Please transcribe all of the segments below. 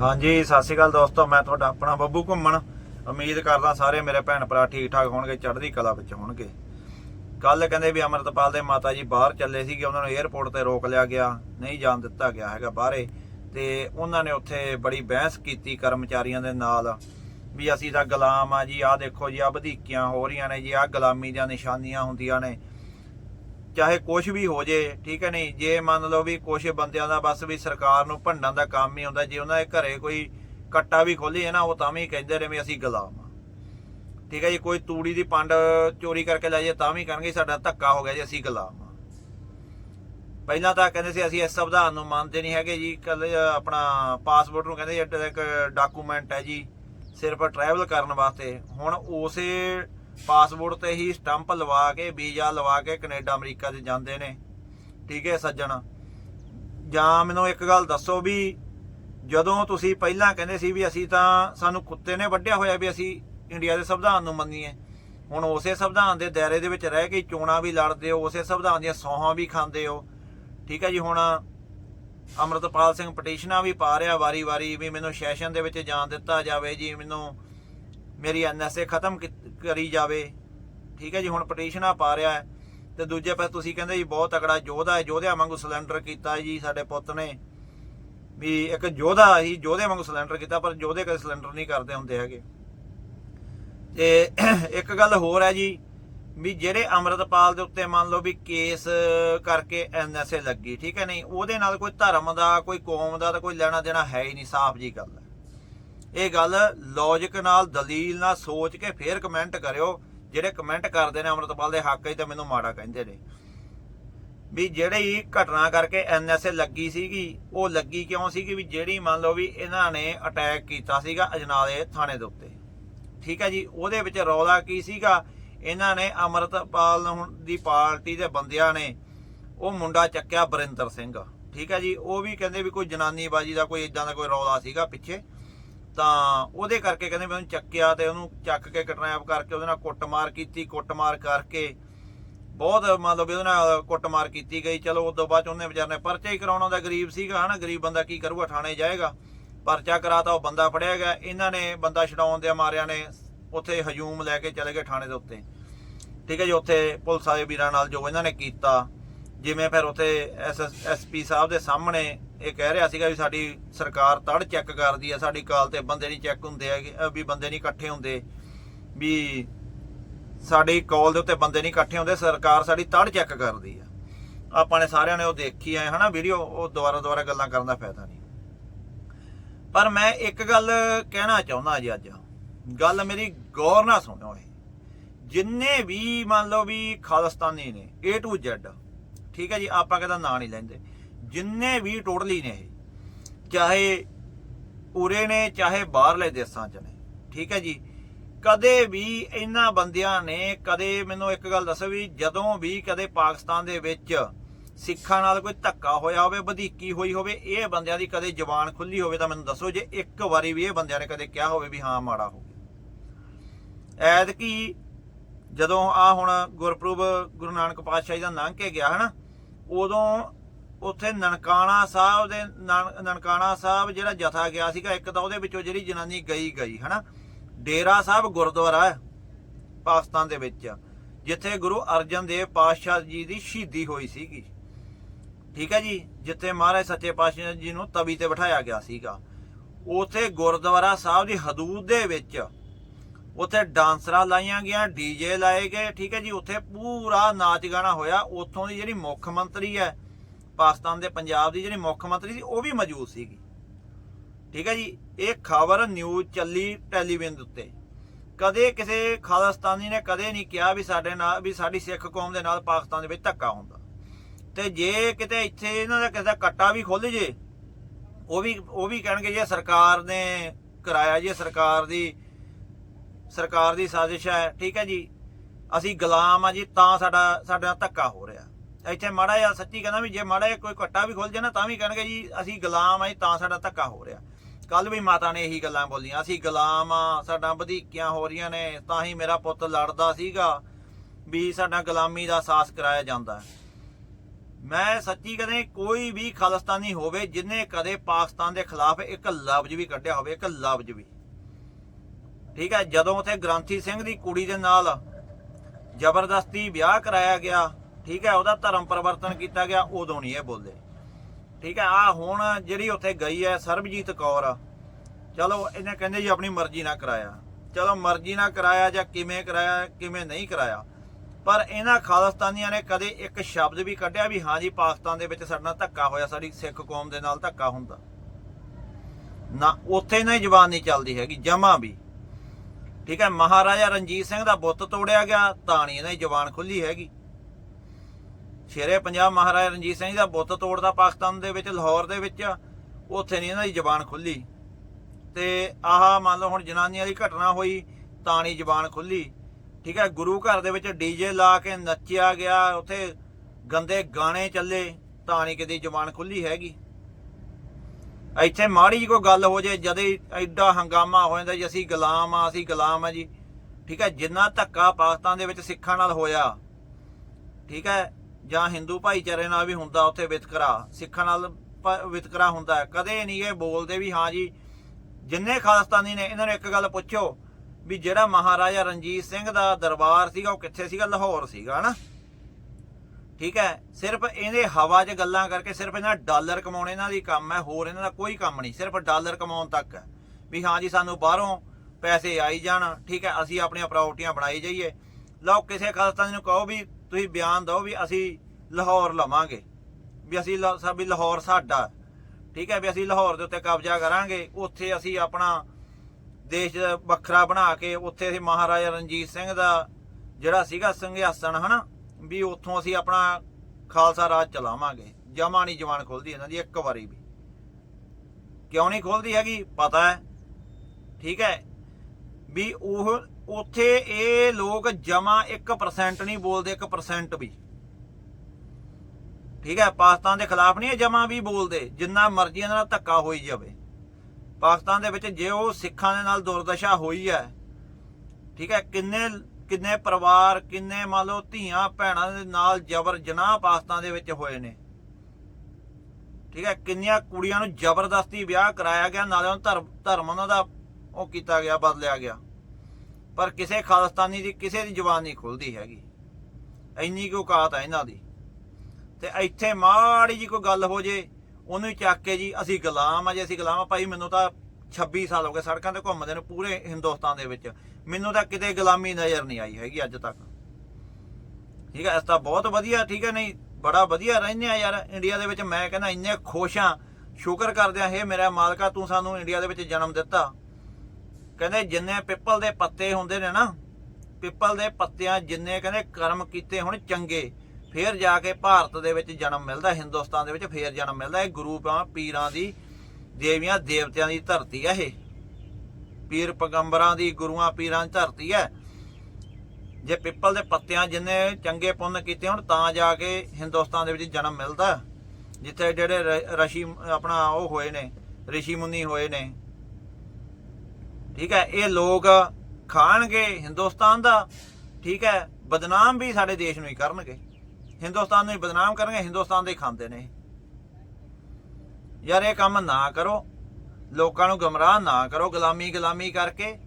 ਹਾਂਜੀ, ਸਤਿ ਸ਼੍ਰੀ ਅਕਾਲ ਦੋਸਤੋ, ਮੈਂ ਤੁਹਾਡਾ ਆਪਣਾ ਬੱਬੂ ਘੁੰਮਣ। ਉਮੀਦ ਕਰਦਾ ਸਾਰੇ ਮੇਰੇ ਭੈਣ ਭਰਾ ਠੀਕ ਠਾਕ ਹੋਣਗੇ, ਚੜ੍ਹਦੀ ਕਲਾ ਵਿੱਚ ਹੋਣਗੇ। ਕੱਲ ਕਹਿੰਦੇ ਵੀ ਅਮਰਤਪਾਲ ਦੇ ਮਾਤਾ ਜੀ ਬਾਹਰ ਚੱਲੇ ਸੀਗੇ, ਉਹਨਾਂ ਨੂੰ 에ਅਰਪੋਰਟ ਤੇ ਰੋਕ ਲਿਆ ਗਿਆ, ਨਹੀਂ ਜਾਣ ਦਿੱਤਾ ਗਿਆ ਹੈਗਾ ਬਾਹਰੇ। ਤੇ ਉਹਨਾਂ ਨੇ ਉੱਥੇ ਬੜੀ ਬਹਿਸ ਕੀਤੀ ਕਰਮਚਾਰੀਆਂ ਦੇ ਨਾਲ, ਵੀ ਅਸੀਂ ਤਾਂ ਗੁਲਾਮ ਆ ਜੀ, ਆਹ ਦੇਖੋ ਜੀ ਆ ਵਧੀਕੀਆਂ ਹੋ ਰਹੀਆਂ ਨੇ ਜੀ, ਆਹ ਗੁਲਾਮੀ ਦੀਆਂ ਨਿਸ਼ਾਨੀਆਂ ਹੁੰਦੀਆਂ ਨੇ। ਚਾਹੇ ਕੁਝ ਵੀ ਹੋ ਜੇ, ਠੀਕ ਹੈ ਨਹੀਂ? ਜੇ ਮੰਨ ਲਓ ਵੀ ਕੁਝ ਬੰਦਿਆਂ ਦਾ ਬਸ ਵੀ ਸਰਕਾਰ ਨੂੰ ਭੰਡਾਂ ਦਾ ਕੰਮ ਹੀ ਹੁੰਦਾ, ਜੇ ਉਹਨਾਂ ਦੇ ਘਰੇ ਕੋਈ ਕੱਟਾ ਵੀ ਖੋਲੀ ਹੈ ਨਾ, ਉਹ ਤਾਂ ਵੀ ਕਹਿੰਦੇ ਨੇ ਵੀ ਅਸੀਂ ਗੁਲਾਮ ਆ ਠੀਕ ਹੈ ਜੀ, ਕੋਈ ਤੂੜੀ ਦੀ ਪੰਡ ਚੋਰੀ ਕਰਕੇ ਲੈ ਜੇ, ਤਾਂ ਵੀ ਕਹਿਣਗੇ ਸਾਡਾ ਧੱਕਾ ਹੋ ਗਿਆ ਜੀ, ਅਸੀਂ ਗੁਲਾਮ ਆ ਪਹਿਲਾਂ ਤਾਂ ਕਹਿੰਦੇ ਸੀ, ਅਸੀਂ ਇਸ ਸੰਵਿਧਾਨ ਨੂੰ ਮੰਨਦੇ ਨਹੀਂ ਹੈਗੇ ਜੀ ਕੱਲ ਆਪਣਾ ਪਾਸਪੋਰਟ ਨੂੰ ਕਹਿੰਦੇ ਜੀ, ਇੱਕ ਡਾਕੂਮੈਂਟ ਹੈ ਜੀ, ਸਿਰਫ ਟਰੈਵਲ ਕਰਨ ਵਾਸਤੇ। ਹੁਣ ਉਸੇ ਪਾਸਪੋਰਟ ਤੇ ਹੀ ਸਟੰਪ ਲਵਾ ਕੇ, ਵੀਜ਼ਾ ਲਵਾ ਕੇ ਕੈਨੇਡਾ, ਅਮਰੀਕਾ 'ਚ ਜਾਂਦੇ ਨੇ। ਠੀਕ ਹੈ ਸੱਜਣ? ਜਾਂ ਮੈਨੂੰ ਇੱਕ ਗੱਲ ਦੱਸੋ ਵੀ ਜਦੋਂ ਤੁਸੀਂ ਪਹਿਲਾਂ ਕਹਿੰਦੇ ਸੀ ਵੀ ਅਸੀਂ ਤਾਂ ਸਾਨੂੰ ਕੁੱਤੇ ਨੇ ਵੱਢਿਆ ਹੋਇਆ ਵੀ ਅਸੀਂ ਇੰਡੀਆ ਦੇ ਸੰਵਿਧਾਨ ਨੂੰ ਮੰਨੀਏ, ਹੁਣ ਉਸੇ ਸੰਵਿਧਾਨ ਦੇ ਦਾਇਰੇ ਦੇ ਵਿੱਚ ਰਹਿ ਕੇ ਚੋਣਾਂ ਵੀ ਲੜਦੇ ਹੋ, ਉਸੇ ਸੰਵਿਧਾਨ ਦੀਆਂ ਸੌਹਾਂ ਵੀ ਖਾਂਦੇ ਹੋ। ਠੀਕ ਹੈ ਜੀ, ਹੁਣ ਅਮਰਤਪਾਲ ਸਿੰਘ ਪਟੀਸ਼ਨਾਂ ਵੀ ਪਾ ਰਿਹਾ ਵਾਰੀ-ਵਾਰੀ ਵੀ ਮੈਨੂੰ ਸੈਸ਼ਨ ਦੇ ਵਿੱਚ ਜਾਣ ਦਿੱਤਾ ਜਾਵੇ ਜੀ, ਮੈਨੂੰ ਮੇਰੀ ਐਨਐਸਏ ਖਤਮ ਕੀ- ਕਰੀ ਜਾਵੇ। ਠੀਕ ਹੈ ਜੀ, ਹੁਣ ਪਟੀਸ਼ਨਾਂ ਪਾ ਰਿਹਾ ਹੈ। ਤੇ ਦੂਜੇ ਪਾਸੇ ਤੁਸੀਂ ਕਹਿੰਦੇ ਜੀ, ਬਹੁਤ ਤਕੜਾ ਯੋਧਾ ਹੈ। ਯੋਧਿਆਂ ਵਾਂਗੂ ਸਿਲੰਡਰ ਕੀਤਾ ਜੀ ਸਾਡੇ ਪੁੱਤ ਨੇ। ਵੀ ਇੱਕ ਯੋਧਾ ਹੀ ਯੋਧੇ ਵਾਂਗੂ ਸਿਲੰਡਰ ਕੀਤਾ, ਪਰ ਯੋਧੇ ਕਦੇ ਸਿਲੰਡਰ ਨਹੀਂ ਕਰਦੇ ਹੁੰਦੇ ਹੈਗੇ। ਤੇ ਇੱਕ ਗੱਲ ਹੋਰ ਹੈ ਜੀ, ਵੀ ਜਿਹੜੇ ਅਮਰਤਪਾਲ ਦੇ ਉੱਤੇ ਮੰਨ ਲਓ ਵੀ ਕੇਸ ਕਰਕੇ ਐਨਐਸਏ ਲੱਗੀ, ਠੀਕ ਹੈ ਨਹੀਂ? ਉਹਦੇ ਨਾਲ ਕੋਈ ਧਰਮ ਦਾ, ਕੋਈ ਕੌਮ ਦਾ ਤਾਂ ਕੋਈ ਲੈਣਾ ਦੇਣਾ ਹੈ ਹੀ ਨਹੀਂ, ਸਾਫ਼ ਜੀ ਗੱਲ ਇਹ ਗੱਲ ਲੌਜੀਕ ਨਾਲ ਦਲੀਲ ਨਾਲ ਸੋਚ ਕੇ ਫੇਰ ਕਮੈਂਟ ਕਰਿਓ। ਜਿਹੜੇ ਕਮੈਂਟ ਕਰਦੇ ਨੇ ਅਮਰਤਪਾਲ ਦੇ ਹੱਕ 'ਚ ਤਾਂ ਮੈਨੂੰ ਮਾੜਾ ਕਹਿੰਦੇ ਨੇ। ਵੀ ਜਿਹੜੀ ਘਟਨਾ ਕਰਕੇ ਐਨਐਸਏ ਲੱਗੀ ਸੀਗੀ, ਉਹ ਲੱਗੀ ਕਿਉਂ ਸੀਗੀ? ਵੀ ਜਿਹੜੀ ਮੰਨ ਲਓ ਵੀ ਇਹਨਾਂ ਨੇ ਅਟੈਕ ਕੀਤਾ ਸੀਗਾ ਅਜਨਾਲੇ ਥਾਣੇ ਦੇ ਉੱਤੇ। ਠੀਕ ਹੈ ਜੀ, ਉਹਦੇ ਵਿੱਚ ਰੌਲਾ ਕੀ ਸੀਗਾ? ਇਹਨਾਂ ਨੇ ਅਮਰਤਪਾਲ ਨੂੰ ਦੀ ਪਾਰਟੀ ਦੇ ਬੰਦਿਆਂ ਨੇ ਉਹ ਮੁੰਡਾ ਚੱਕਿਆ ਬਰਿੰਦਰ ਸਿੰਘ। ਠੀਕ ਹੈ ਜੀ, ਉਹ ਵੀ ਕਹਿੰਦੇ ਵੀ ਕੋਈ ਜਨਾਨੀਬਾਜੀ ਦਾ ਕੋਈ ਇਦਾਂ ਦਾ ਕੋਈ ਰੌਲਾ ਸੀਗਾ ਪਿੱਛੇ। ਤਾਂ ਉਹਦੇ ਕਰਕੇ ਕਹਿੰਦੇ ਵੀ ਉਹਨੂੰ ਚੱਕਿਆ ਤੇ ਉਹਨੂੰ ਚੱਕ ਕੇ ਕਿਡਨੈਪ ਕਰਕੇ ਉਹਦੇ ਨਾਲ ਕੁੱਟਮਾਰ ਕੀਤੀ, ਕੁੱਟਮਾਰ ਕਰਕੇ ਬਹੁਤ ਮਤਲਬ ਵੀ ਉਹਦੇ ਨਾਲ ਕੁੱਟਮਾਰ ਕੀਤੀ ਗਈ। ਚਲੋ, ਉਸ ਤੋਂ ਬਾਅਦ 'ਚ ਉਹਨੇ ਵਿਚਾਰ ਨੇ ਪਰਚਾ ਹੀ ਕਰਾਉਣਾ ਦਾ ਗਰੀਬ ਸੀਗਾ ਹਨਾ, ਗਰੀਬ ਬੰਦਾ ਕੀ ਕਰੂਗਾ, ਥਾਣੇ ਜਾਏਗਾ। ਪਰਚਾ ਕਰਾਤਾ, ਉਹ ਬੰਦਾ ਫੜਿਆ ਗਿਆ। ਇਹਨਾਂ ਨੇ ਬੰਦਾ ਛਡਾਉਣ ਦੇ ਮਾਰਿਆਂ ਨੇ ਉੱਥੇ ਹਜੂਮ ਲੈ ਕੇ ਚਲੇ ਗਏ ਥਾਣੇ ਦੇ ਉੱਤੇ। ਠੀਕ ਹੈ ਜੀ, ਉੱਥੇ ਪੁਲਿਸ ਵਾਲੇ ਵੀਰਾਂ ਨਾਲ ਜੋ ਇਹਨਾਂ ਨੇ ਕੀਤਾ। ਜਿਵੇਂ ਫਿਰ ਉੱਥੇ ਐਸਪੀ ਸਾਹਿਬ ਦੇ ਸਾਹਮਣੇ ਇਹ ਕਹਿ ਰਿਹਾ ਸੀਗਾ ਵੀ ਸਾਡੀ ਸਰਕਾਰ ਤੜ ਚੈੱਕ ਕਰਦੀ ਹੈ ਸਾਡੀ ਕਾਲ ਤੇ ਬੰਦੇ ਨਹੀਂ ਚੈੱਕ ਹੁੰਦੇ ਹੈਗੇ ਵੀ ਬੰਦੇ ਨਹੀਂ ਇਕੱਠੇ ਹੁੰਦੇ, ਵੀ ਸਾਡੀ ਕਾਲ ਦੇ ਉੱਤੇ ਬੰਦੇ ਨਹੀਂ ਇਕੱਠੇ ਹੁੰਦੇ, ਸਰਕਾਰ ਸਾਡੀ ਤੜ ਚੈੱਕ ਕਰਦੀ ਆ। ਆਪਾਂ ਨੇ ਸਾਰਿਆਂ ਨੇ ਉਹ ਦੇਖੀ ਆਏ ਹਨਾ ਵੀਡੀਓ, ਉਹ ਦੁਬਾਰਾ ਦੁਬਾਰਾ ਗੱਲਾਂ ਕਰਨ ਦਾ ਫਾਇਦਾ ਨਹੀਂ। ਪਰ ਮੈਂ ਇੱਕ ਗੱਲ ਕਹਿਣਾ ਚਾਹੁੰਦਾ ਜੀ ਅੱਜ, ਗੱਲ ਮੇਰੀ ਗੌਰ ਨਾਲ ਸੁਣਿਓ ਇਹ। ਜਿੰਨੇ ਵੀ ਮੰਨ ਲਓ ਵੀ ਖਾਲਿਸਤਾਨੀ ਨੇ, A to Z ਠੀਕ ਹੈ ਜੀ, ਆਪਾਂ ਕਹਦਾ ਨਾਂ ਨਹੀਂ ਲੈਂਦੇ। ਜਿੰਨੇ ਵੀ ਟੋਟਲੀ ਨੇ ਇਹ, ਚਾਹੇ ਉਰੇ ਨੇ, ਚਾਹੇ ਬਾਹਰਲੇ ਦੇਸ਼ਾਂ 'ਚ ਨੇ, ਠੀਕ ਹੈ ਜੀ, ਕਦੇ ਵੀ ਇਹਨਾਂ ਬੰਦਿਆਂ ਨੇ ਕਦੇ ਮੈਨੂੰ ਇੱਕ ਗੱਲ ਦੱਸੋ ਵੀ ਜਦੋਂ ਵੀ ਕਦੇ ਪਾਕਿਸਤਾਨ ਦੇ ਵਿੱਚ ਸਿੱਖਾਂ ਨਾਲ ਕੋਈ ਧੱਕਾ ਹੋਇਆ ਹੋਵੇ, ਵਧੀਕੀ ਹੋਈ ਹੋਵੇ, ਇਹ ਬੰਦਿਆਂ ਦੀ ਕਦੇ ਜ਼ੁਬਾਨ ਖੁੱਲੀ ਹੋਵੇ ਤਾਂ ਮੈਨੂੰ ਦੱਸੋ ਜੇ ਇੱਕ ਵਾਰੀ ਵੀ ਇਹ ਬੰਦਿਆਂ ਨੇ ਕਦੇ ਕਿਹਾ ਹੋਵੇ ਵੀ ਹਾਂ, ਮਾੜਾ ਹੋ ਗਿਆ। ਐਤਕੀ ਜਦੋਂ ਆ ਹੁਣ ਗੁਰਪੁਰਬ ਗੁਰੂ ਨਾਨਕ ਪਾਤਸ਼ਾਹ ਜੀ ਦਾ ਲੰਘ ਕੇ ਗਿਆ, ਹਨਾ ਉਦੋਂ ਉੱਥੇ ਨਨਕਾਣਾ ਸਾਹਿਬ ਦੇ ਨਨਕਾਣਾ ਸਾਹਿਬ ਜਿਹੜਾ ਜਥਾ ਗਿਆ ਸੀਗਾ, ਇੱਕ ਤਾਂ ਉਹਦੇ ਵਿੱਚੋਂ ਜਿਹੜੀ ਜਨਾਨੀ ਗਈ ਗਈ, ਹਨਾ? ਡੇਰਾ ਸਾਹਿਬ ਗੁਰਦੁਆਰਾ ਹੈ, ਪਾਕਿਸਤਾਨ ਦੇ ਵਿੱਚ, ਜਿੱਥੇ ਗੁਰੂ ਅਰਜਨ ਦੇਵ ਪਾਤਸ਼ਾਹ ਜੀ ਦੀ ਸ਼ਹੀਦੀ ਹੋਈ ਸੀਗੀ। ਠੀਕ ਹੈ ਜੀ? ਜਿੱਥੇ ਮਹਾਰਾਜ ਸੱਚੇ ਪਾਤਸ਼ਾਹ ਜੀ ਨੂੰ ਤਵੀ ਤੇ ਬਿਠਾਇਆ ਗਿਆ ਸੀਗਾ। ਉਥੇ ਗੁਰਦੁਆਰਾ ਸਾਹਿਬ ਦੀ ਹਦੂਦ ਦੇ ਵਿੱਚ ਉੱਥੇ ਡਾਂਸਰਾਂ ਲਾਈਆਂ ਗਿਆ ਡੀਜੇ ਲਾਏ ਗਏ, ਠੀਕ ਹੈ ਜੀ, ਉੱਥੇ ਪੂਰਾ ਨਾਚ ਗਾਣਾ ਹੋਇਆ। ਉੱਥੋਂ ਦੀ ਜਿਹੜੀ ਮੁੱਖ ਮੰਤਰੀ ਹੈ, ਪਾਕਿਸਤਾਨ ਦੇ ਪੰਜਾਬ ਦੀ ਜਿਹੜੀ ਮੁੱਖ ਮੰਤਰੀ ਸੀ, ਉਹ ਵੀ ਮੌਜੂਦ ਸੀਗੀ। ਠੀਕ ਹੈ ਜੀ, ਇਹ ਖਬਰ ਨਿਊਜ਼ ਚੱਲੀ ਟੈਲੀਵਿਜ਼ਨ ਦੇ ਉੱਤੇ। ਕਦੇ ਕਿਸੇ ਖਾਲਿਸਤਾਨੀ ਨੇ ਕਦੇ ਨਹੀਂ ਕਿਹਾ ਵੀ ਸਾਡੇ ਨਾਲ, ਵੀ ਸਾਡੀ ਸਿੱਖ ਕੌਮ ਦੇ ਨਾਲ ਪਾਕਿਸਤਾਨ ਦੇ ਵਿੱਚ ਧੱਕਾ ਹੁੰਦਾ। ਤੇ ਜੇ ਕਿਤੇ ਇੱਥੇ ਇਹਨਾਂ ਦਾ ਕਿਸੇ ਦਾ ਕੱਟਾ ਵੀ ਖੁੱਲ ਜੇ, ਉਹ ਵੀ ਉਹ ਵੀ ਕਹਿਣਗੇ, ਜੇ ਸਰਕਾਰ ਨੇ ਕਰਾਇਆ, ਜੇ ਸਰਕਾਰ ਦੀ ਸਰਕਾਰ ਦੀ ਸਾਜ਼ਿਸ਼ ਹੈ, ਠੀਕ ਹੈ ਜੀ। ਅਸੀਂ ਗੁਲਾਮ ਆ ਜੀ, ਤਾਂ ਸਾਡਾ ਸਾਡਾ ਧੱਕਾ ਹੋ ਰਿਹਾ। ਇੱਥੇ ਮਾੜਾ ਜਿਹਾ ਸੱਚੀ ਕਹਿੰਦਾ ਵੀ ਜੇ ਮਾੜਾ ਜਿਹਾ ਕੋਈ ਘੱਟਾ ਵੀ ਖੁੱਲ ਜੇ ਨਾ, ਤਾਂ ਵੀ ਕਹਿਣਗੇ ਜੀ, ਅਸੀਂ ਗੁਲਾਮ ਆ ਜੀ, ਤਾਂ ਸਾਡਾ ਧੱਕਾ ਹੋ ਰਿਹਾ। ਕੱਲ ਵੀ ਮਾਤਾ ਨੇ ਇਹੀ ਗੱਲਾਂ ਬੋਲੀਆਂ, ਅਸੀਂ ਗੁਲਾਮ ਆ, ਸਾਡਾ ਵਧੀਕੀਆਂ ਹੋ ਰਹੀਆਂ ਨੇ, ਤਾਂ ਹੀ ਮੇਰਾ ਪੁੱਤ ਲੜਦਾ ਸੀਗਾ ਵੀ ਸਾਡਾ ਗੁਲਾਮੀ ਦਾ ਅਹਿਸਾਸ ਕਰਾਇਆ ਜਾਂਦਾ ਮੈਂ ਸੱਚੀ ਕਦੇ ਕੋਈ ਵੀ ਖਾਲਿਸਤਾਨੀ ਹੋਵੇ, ਜਿਨੇ ਕਦੇ ਪਾਕਿਸਤਾਨ ਦੇ ਖਿਲਾਫ ਇੱਕ ਲਫ਼ਜ਼ ਵੀ ਕੱਢਿਆ ਹੋਵੇ, ਇੱਕ ਲਫ਼ਜ਼ ਵੀ। ਠੀਕ ਹੈ, ਜਦੋਂ ਉਥੇ ਗ੍ਰਾਂਥੀ ਸਿੰਘ ਦੀ ਕੁੜੀ ਦੇ ਨਾਲ ਜ਼ਬਰਦਸਤੀ ਵਿਆਹ ਕਰਾਇਆ ਗਿਆ, ਠੀਕ ਹੈ, ਉਹਦਾ ਧਰਮ ਪਰਿਵਰਤਨ ਕੀਤਾ ਗਿਆ, ਉਦੋਂ ਨਹੀਂ ਇਹ ਬੋਲੇ ਠੀਕ ਹੈ ਆ ਹੁਣ ਜਿਹੜੀ ਉੱਥੇ ਗਈ ਹੈ ਸਰਬਜੀਤ ਕੌਰ, ਚਲੋ ਇਹਨੇ ਕਹਿੰਦੇ ਜੀ ਆਪਣੀ ਮਰਜ਼ੀ ਨਾਲ ਕਰਾਇਆ। ਚਲੋ ਮਰਜ਼ੀ ਨਾਲ ਕਰਾਇਆ ਜਾਂ ਕਿਵੇਂ ਕਰਾਇਆ, ਕਿਵੇਂ ਨਹੀਂ ਕਰਾਇਆ। ਪਰ ਇਹਨਾਂ ਖਾਲਿਸਤਾਨੀਆਂ ਨੇ ਕਦੇ ਇੱਕ ਸ਼ਬਦ ਵੀ ਕੱਢਿਆ ਵੀ ਹਾਂ ਜੀ, ਪਾਕਿਸਤਾਨ ਦੇ ਵਿੱਚ ਸਾਡੇ ਨਾਲ ਧੱਕਾ ਹੋਇਆ, ਸਾਡੀ ਸਿੱਖ ਕੌਮ ਦੇ ਨਾਲ ਧੱਕਾ ਹੁੰਦਾ। ਨਾ, ਉੱਥੇ ਨਾ ਜ਼ਬਾਨ ਨਹੀਂ ਚੱਲਦੀ ਹੈਗੀ, ਜਮਾ ਵੀ। ਠੀਕ ਹੈ, ਮਹਾਰਾਜਾ ਰਣਜੀਤ ਸਿੰਘ ਦਾ ਬੁੱਤ ਤੋੜਿਆ ਗਿਆ, ਤਾਂ ਨਹੀਂ ਇਹਨਾਂ ਦੀ ਜ਼ਬਾਨ ਖੁੱਲੀ ਹੈਗੀ। ਸ਼ੇਰੇ ਪੰਜਾਬ ਮਹਾਰਾਜਾ ਰਣਜੀਤ ਸਿੰਘ ਦਾ ਬੁੱਤ ਤੋੜਦਾ ਪਾਕਿਸਤਾਨ ਦੇ ਵਿੱਚ, ਲਾਹੌਰ ਦੇ ਵਿੱਚ, ਉੱਥੇ ਨਹੀਂ ਇਹਨਾਂ ਦੀ ਜ਼ਬਾਨ ਖੁੱਲੀ ਤੇ ਆਹ ਮੰਨ ਲਓ ਹੁਣ ਜਨਾਨੀਆਂ ਦੀ ਘਟਨਾ ਹੋਈ, ਤਾਂ ਨਹੀਂ ਜ਼ਬਾਨ ਖੁੱਲੀ ਠੀਕ ਹੈ, ਗੁਰੂ ਘਰ ਦੇ ਵਿੱਚ ਡੀਜੇ ਲਾ ਕੇ ਨੱਚਿਆ ਗਿਆ, ਉੱਥੇ ਗੰਦੇ ਗਾਣੇ ਚੱਲੇ, ਤਾਂ ਨਹੀਂ ਕਿਤੇ ਜ਼ਬਾਨ ਖੁੱਲੀ ਹੈਗੀ। ਇੱਥੇ ਮਾੜੀ ਜੀ ਕੋਈ ਗੱਲ ਹੋ ਜੇ ਜਦੇ ਐਡਾ ਹੰਗਾਮਾ ਹੋ ਜਾਂਦਾ ਜੀ, ਅਸੀਂ ਗੁਲਾਮ ਆ, ਅਸੀਂ ਗੁਲਾਮ ਆ ਜੀ। ਠੀਕ ਹੈ, ਜਿੰਨਾ ਧੱਕਾ ਪਾਕਿਸਤਾਨ ਦੇ ਵਿੱਚ ਸਿੱਖਾਂ ਨਾਲ ਹੋਇਆ, ਠੀਕ ਹੈ, ਜਾਂ ਹਿੰਦੂ ਭਾਈਚਾਰੇ ਨਾਲ ਵੀ ਹੁੰਦਾ ਉੱਥੇ ਵਿਤਕਰਾ, ਸਿੱਖਾਂ ਨਾਲ ਪ- ਵਿਤਕਰਾ ਹੁੰਦਾ, ਕਦੇ ਨਹੀਂ ਇਹ ਬੋਲਦੇ ਵੀ ਹਾਂ ਜੀ, ਜਿੰਨੇ ਖਾਲਿਸਤਾਨੀ ਨੇ, ਇਹਨਾਂ ਨੂੰ ਇੱਕ ਗੱਲ ਪੁੱਛੋ, ਵੀ ਜਿਹੜਾ ਮਹਾਰਾਜਾ ਰਣਜੀਤ ਸਿੰਘ ਦਾ ਦਰਬਾਰ ਸੀਗਾ, ਉਹ ਕਿੱਥੇ ਸੀਗਾ? ਲਾਹੌਰ ਸੀਗਾ, ਹਨਾ? ਠੀਕ ਹੈ? ਸਿਰਫ ਇਹਦੇ ਹਵਾ 'ਚ ਗੱਲਾਂ ਕਰਕੇ ਸਿਰਫ ਇਹਨਾਂ ਡਾਲਰ ਕਮਾਉਣ ਇਹਨਾਂ ਦੀ ਕੰਮ ਹੈ, ਹੋਰ ਇਹਨਾਂ ਦਾ ਕੋਈ ਕੰਮ ਨਹੀਂ, ਸਿਰਫ ਡਾਲਰ ਕਮਾਉਣ ਤੱਕ ਹੈ। ਵੀ ਹਾਂ ਜੀ, ਸਾਨੂੰ ਬਾਹਰੋਂ ਪੈਸੇ ਆਈ ਜਾਣ, ਠੀਕ ਹੈ, ਅਸੀਂ ਆਪਣੀਆਂ ਪ੍ਰਾਪਰਟੀਆਂ ਬਣਾਈ ਜਾਈਏ। ਲਓ, ਕਿਸੇ ਖਾਲਸਤਾਨੀ ਨੂੰ ਕਹੋ ਵੀ ਤੁਸੀਂ ਬਿਆਨ ਦਿਓ ਵੀ ਅਸੀਂ ਲਾਹੌਰ ਲਵਾਂਗੇ, ਵੀ ਅਸੀਂ ਲਾ- ਲਾਹੌਰ ਸਾਡਾ ਠੀਕ ਹੈ, ਵੀ ਅਸੀਂ ਲਾਹੌਰ ਦੇ ਉੱਤੇ ਕਬਜ਼ਾ ਕਰਾਂਗੇ, ਉੱਥੇ ਅਸੀਂ ਆਪਣਾ ਦੇਸ਼ ਵੱਖਰਾ ਬਣਾ ਕੇ ਉੱਥੇ ਅਸੀਂ ਮਹਾਰਾਜਾ ਰਣਜੀਤ ਸਿੰਘ ਦਾ ਜਿਹੜਾ ਸੀਗਾ ਸਿੰਘਾਸਣ ਹਨਾ? ਵੀ ਉੱਥੋਂ ਅਸੀਂ ਆਪਣਾ ਖਾਲਸਾ ਰਾਜ ਚਲਾਵਾਂਗੇ। ਜਮਾ ਨਹੀਂ ਜਵਾਨ ਖੋਲਦੀ ਇਹਨਾਂ ਦੀ, ਇੱਕ ਵਾਰੀ ਵੀ। ਕਿਉਂ ਨਹੀਂ ਖੋਲਦੀ ਹੈਗੀ? ਪਤਾ ਹੈ। ਠੀਕ ਹੈ। ਵੀ ਉਹ, ਉੱਥੇ ਇਹ ਲੋਕ ਜਮਾ 1% ਨਹੀਂ ਬੋਲਦੇ 1% ਵੀ। ਠੀਕ ਹੈ। ਪਾਕਿਸਤਾਨ ਦੇ ਖਿਲਾਫ ਨਹੀਂ ਇਹ ਜਮਾ ਵੀ ਬੋਲਦੇ। ਜਿੰਨਾ ਮਰਜ਼ੀ ਇਹਨਾਂ ਨਾਲ ਧੱਕਾ ਹੋਈ ਜਾਵੇ। ਪਾਕਿਸਤਾਨ ਦੇ ਵਿੱਚ ਜੇ ਉਹ ਸਿੱਖਾਂ ਦੇ ਨਾਲ ਦੁਰਦਸ਼ਾ ਹੋਈ ਹੈ, ਠੀਕ ਹੈ, ਕਿੰਨੇ ਕਿੰਨੇ ਪਰਿਵਾਰ, ਕਿੰਨੇ ਮੰਨ ਲਓ ਧੀਆਂ ਭੈਣਾਂ ਦੇ ਨਾਲ ਜ਼ਬਰ ਜਨਾਹ ਪਾਕਿਸਤਾਨ ਦੇ ਵਿੱਚ ਹੋਏ ਨੇ। ਠੀਕ ਹੈ, ਕਿੰਨੀਆਂ ਕੁੜੀਆਂ ਨੂੰ ਜ਼ਬਰਦਸਤੀ ਵਿਆਹ ਕਰਾਇਆ ਗਿਆ, ਨਾਲੇ ਉਹਨਾਂ ਧਰਮ ਧਰਮ ਉਹਨਾਂ ਦਾ ਉਹ ਕੀਤਾ ਗਿਆ, ਬਦਲਿਆ ਗਿਆ। ਪਰ ਕਿਸੇ ਖਾਲਿਸਤਾਨੀ ਦੀ, ਕਿਸੇ ਦੀ ਜ਼ੁਬਾਨ ਨਹੀਂ ਖੁੱਲਦੀ ਹੈਗੀ। ਇੰਨੀ ਕੁ ਔਕਾਤ ਹੈ ਇਹਨਾਂ ਦੀ। ਤੇ ਇੱਥੇ ਮਾੜੀ ਜੀ ਕੋਈ ਗੱਲ ਹੋ ਜੇ, ਉਹਨੂੰ ਚੱਕ ਕੇ ਜੀ, ਅਸੀਂ ਗੁਲਾਮ ਆ ਜੇ, ਅਸੀਂ ਗੁਲਾਮ ਆ। ਭਾਈ, ਮੈਨੂੰ ਤਾਂ 26 ਸਾਲ ਹੋ ਗਏ ਸੜਕਾਂ ਤੇ ਘੁੰਮਦੇ ਨੇ ਪੂਰੇ ਹਿੰਦੁਸਤਾਨ ਦੇ ਵਿੱਚ। ਮੈਨੂੰ ਤਾਂ ਕਿਤੇ ਗੁਲਾਮੀ ਨਜ਼ਰ ਨਹੀਂ ਆਈ ਹੈਗੀ ਅੱਜ ਤੱਕ। ਠੀਕ ਹੈ ਇਸ ਤਾਂ ਬਹੁਤ ਵਧੀਆ, ਠੀਕ ਹੈ ਨਹੀਂ, ਬੜਾ ਵਧੀਆ ਰਹਿੰਦੇ ਆ ਯਾਰ। ਇੰਡੀਆ ਦੇ ਵਿੱਚ ਮੈਂ ਕਹਿੰਦਾ ਇੰਨੇ ਖੁਸ਼ ਆ, ਸ਼ੁਕਰ ਕਰਦੇ ਆ, ਹੇ ਮੇਰਾ ਮਾਲਕਾ, ਤੂੰ ਸਾਨੂੰ ਇੰਡੀਆ ਦੇ ਵਿੱਚ ਜਨਮ ਦਿੱਤਾ। ਕਹਿੰਦੇ ਜਿੰਨੇ ਪਿੱਪਲ ਦੇ ਪੱਤੇ ਹੁੰਦੇ ਨੇ ਨਾ, ਪਿੱਪਲ ਦੇ ਪੱਤਿਆਂ ਜਿੰਨੇ ਕਹਿੰਦੇ ਕਰਮ ਕੀਤੇ ਹੁਣ ਚੰਗੇ, ਫੇਰ ਜਾ ਕੇ ਭਾਰਤ ਦੇ ਵਿੱਚ ਜਨਮ ਮਿਲਦਾ, ਹਿੰਦੁਸਤਾਨ ਦੇ ਵਿੱਚ ਫੇਰ ਜਨਮ ਮਿਲਦਾ। ਇਹ ਗੁਰੂ ਪਾ- ਪੀਰਾਂ ਦੀ ਦੇਵੀਆਂ ਦੇਵਤਿਆਂ ਦੀ ਧਰਤੀ ਹੈ ਇਹ। ਪੀਰ ਪਗੰਬਰਾਂ ਦੀ, ਗੁਰੂਆਂ ਪੀਰਾਂ ਦੀ ਧਰਤੀ ਹੈ ਜੇ ਪਿੱਪਲ ਦੇ ਪੱਤਿਆਂ ਜਿੰਨੇ ਚੰਗੇ ਪੁੰਨ ਕੀਤੇ ਹੁਣ, ਤਾਂ ਜਾ ਕੇ ਹਿੰਦੁਸਤਾਨ ਦੇ ਵਿੱਚ ਜਨਮ ਮਿਲਦਾ। ਜਿੱਥੇ ਜਿਹੜੇ ਰਸ਼ੀ, ਆਪਣਾ ਉਹ ਹੋਏ ਨੇ, ਰਿਸ਼ੀ ਮੁਨੀ ਹੋਏ ਨੇ। ਠੀਕ ਹੈ, ਇਹ ਲੋਕ ਖਾਣਗੇ ਹਿੰਦੁਸਤਾਨ ਦਾ। ਠੀਕ ਹੈ, ਬਦਨਾਮ ਵੀ ਸਾਡੇ ਦੇਸ਼ ਨੂੰ ਹੀ ਕਰਨਗੇ। ਹਿੰਦੁਸਤਾਨ ਨੂੰ ਹੀ ਬਦਨਾਮ ਕਰਨਗੇ, ਹਿੰਦੁਸਤਾਨ ਦੇ ਹੀ ਖਾਂਦੇ ਨੇ ਇਹ। ਯਾਰ ਇਹ ਕੰਮ ਨਾ ਕਰੋ। ਲੋਕਾਂ ਨੂੰ ਗਮਰਾਹ ਨਾ ਕਰੋ ਗੁਲਾਮੀ ਗੁਲਾਮੀ ਕਰਕੇ।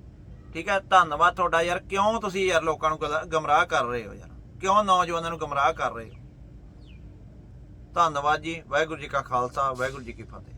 ਠੀਕ ਹੈ, ਧੰਨਵਾਦ ਤੁਹਾਡਾ ਯਾਰ। ਕਿਉਂ ਤੁਸੀਂ ਯਾਰ ਲੋਕਾਂ ਨੂੰ ਗੁਲਾ- ਗਮਰਾਹ ਕਰ ਰਹੇ ਹੋ ਯਾਰ? ਕਿਉਂ ਨੌਜਵਾਨਾਂ ਨੂੰ ਗਮਰਾਹ ਕਰ ਰਹੇ ਹੋ? ਧੰਨਵਾਦ ਜੀ, ਵਾਹਿਗੁਰੂ ਜੀ ਕਾ ਖਾਲਸਾ, ਵਾਹਿਗੁਰੂ ਜੀ ਕੀ ਫਤਿਹ।